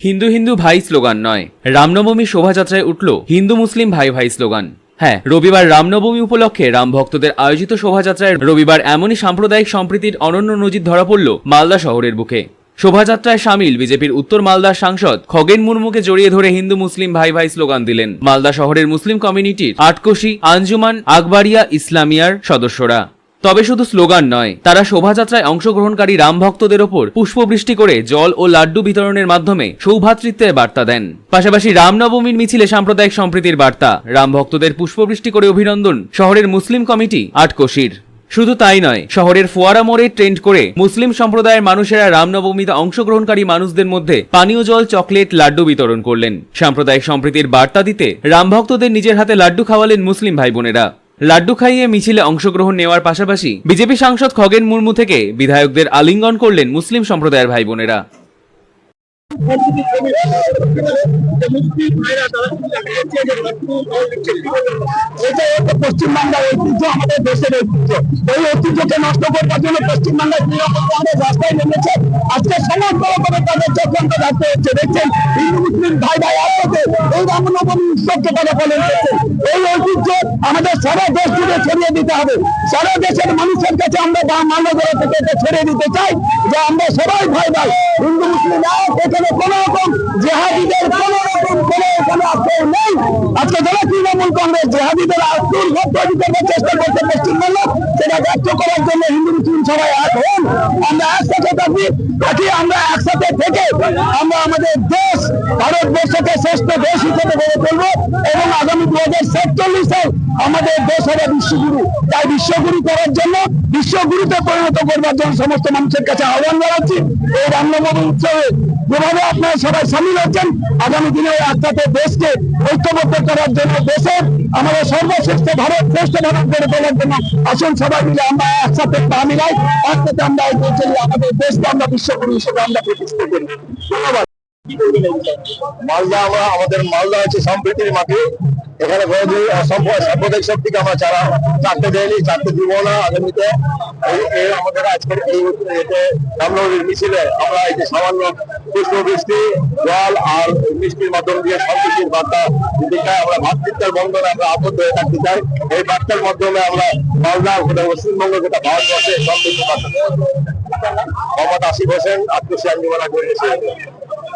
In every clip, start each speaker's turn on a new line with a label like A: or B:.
A: হিন্দু হিন্দু ভাই স্লোগান নয়। রামনবমী শোভাযাত্রায় উঠল হিন্দু মুসলিম ভাই ভাই স্লোগান। হ্যাঁ রবিবার রামনবমী উপলক্ষে রাম ভক্তদের আয়োজিত শোভাযাত্রায় রবিবার এমনই সাম্প্রদায়িক সম্প্রীতির অনন্য নজির ধরা পড়ল মালদা শহরের বুকে। শোভাযাত্রায় সামিল বিজেপির উত্তর মালদার সাংসদ খগেন মুর্মুকে জড়িয়ে ধরে হিন্দু মুসলিম ভাই ভাই স্লোগান দিলেন মালদা শহরের মুসলিম কমিউনিটির আটকোশি আঞ্জুমান আকবরিয়া ইসলামিয়ার সদস্যরা। তবে শুধু স্লোগান নয়, তারা শোভাযাত্রায় অংশগ্রহণকারী রাম ভক্তদের ওপর পুষ্পবৃষ্টি করে জল ও লাড্ডু বিতরণের মাধ্যমে সৌভ্রাতৃত্বের বার্তা দেন। পাশাপাশি রামনবমীর মিছিলে সাম্প্রদায়িক সম্প্রীতির বার্তা, রাম ভক্তদের পুষ্পবৃষ্টি করে অভিনন্দন শহরের মুসলিম কমিটি আটকশির। শুধু তাই নয়, শহরের ফোয়ারা মোড়ে ট্রেন্ড করে মুসলিম সম্প্রদায়ের মানুষেরা রামনবমীতে অংশগ্রহণকারী মানুষদের মধ্যে পানীয় জল, চকলেট, লাড্ডু বিতরণ করলেন। সাম্প্রদায়িক সম্প্রীতির বার্তা দিতে রাম ভক্তদের নিজের হাতে লাড্ডু খাওয়ালেন মুসলিম ভাই বোনেরা লাড্ডু খাইয়ে মিছিলে অংশগ্রহণ নেওয়ার পাশাপাশি বিজেপি সাংসদ খগেন মুর্মু থেকে বিধায়কদের আলিঙ্গন করলেন মুসলিম সম্প্রদায়ের ভাই বোনেরা
B: পশ্চিমবাংলার ঐতিহ্য আমাদের দেশের ঐতিহ্য ঐতিহ্যকে নষ্ট করবার জন্য পশ্চিমবাংলার রাস্তায় নেমেছে আজকে সমস্ত রকমের তাদের চক্রান্ত হচ্ছে। দেখছেন, হিন্দু, মুসলিম ভাই ভাই এই রামনবমী উৎসবকে তারা পালন করছে এই ঐতিহ্য আমাদের সারা দেশ ছড়িয়ে দিতে হবে। সারা দেশের মানুষের কাছে আমরা বা থেকে এটা ছড়িয়ে দিতে চাই যে আমরা সবাই ভাই ভাই, হিন্দু, মুসলিম এখানে কোনো রকম জেহাদিদের কোনো রকম কোনো নেই। আজকে যারা তৃণমূল কংগ্রেস, জেহাদিদের চেষ্টা করছে সেটা ব্যক্ত করার জন্য হিন্দু, মুসলিম সবাই এক হন। আমরা একসাথে থাকি থাকি আমরা একসাথে থেকে আমরা আমাদের দেশ ভারতবর্ষকে শ্রেষ্ঠ দেশ হিসেবে গড়ে তুলবো এবং আগামী দু হাজার সাতচল্লিশে আমাদের দেশ হবে বিশ্বগুরু। তাই বিশ্বগুরু করার জন্য বিশ্বগুরুতে পরিণত করবার জন্য সমস্ত মানুষের কাছে আহ্বান জানাচ্ছি। এই রামনবমী উৎসবে যেভাবে আপনারা সবাই সামিল হচ্ছেন, আগামী দিনে একসাথে দেশকে ঐক্যবদ্ধ করার জন্য দেশের আমাদের সর্বশ্রেষ্ঠ ভারত, শ্রেষ্ঠ ভারত গড়ে তোলার জন্য আসুন সবাই মিলে আমরা একসাথে পা মিলাই, একসাথে আমরা আমাদের দেশকে আমরা বিশ্বগুরু হিসেবে আমরা প্রতিষ্ঠা করি। ধন্যবাদ।
C: মালদা আমরা, আমাদের মালদা হচ্ছে সম্প্রীতির মাটি। এখানে সাম্প্রদায়িক শক্তিকে আমরা চারা। চারটে দেয়নি চারটে দিব না আগামীতে আমাদের আজকের এই এতে রামনবমীর মিছিলে আমরা এই যে সামান্য পুষ্প বৃষ্টি, জল আর মিষ্টির মাধ্যমে দিয়ে সম্প্রীতির বার্তা দিতে চাই। আমরা ভাতৃত্বের বন্ধনে আমরা আবদ্ধ হয়ে থাকতে চাই। এই বার্তার মাধ্যমে আমরা মালদা গোটা পশ্চিমবঙ্গ গোটা ভারতবর্ষে সমৃদ্ধ বার্তা। মোহাম্মদ আসিফ হোসেন আত্মসী আঞ্জুমানা করেছে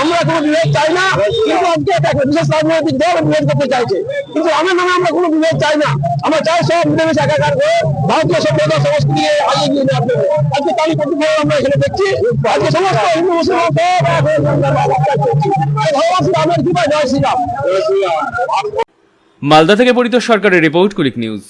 B: আমরা আমরা আমরা কোনো বিভেদ চাই না কিন্তু আজকে দেখো বিশেষ রাজনৈতিক দল বিভেদ করতে চাইছে কিন্তু রামের নামে আমরা কোনো বিভেদ চাই না আমরা চাই সব মিলেমিশে একাকার করে ভারতীয় সভ্যতা সংস্কৃতি আগিয়ে নিয়ে জন্য আজকে আমরা এখানে দেখছি আজকে সমস্ত হিন্দু মুসলমান
A: মালদা থেকে পরিত সরকারের রিপোর্ট কুলিক নিউজ।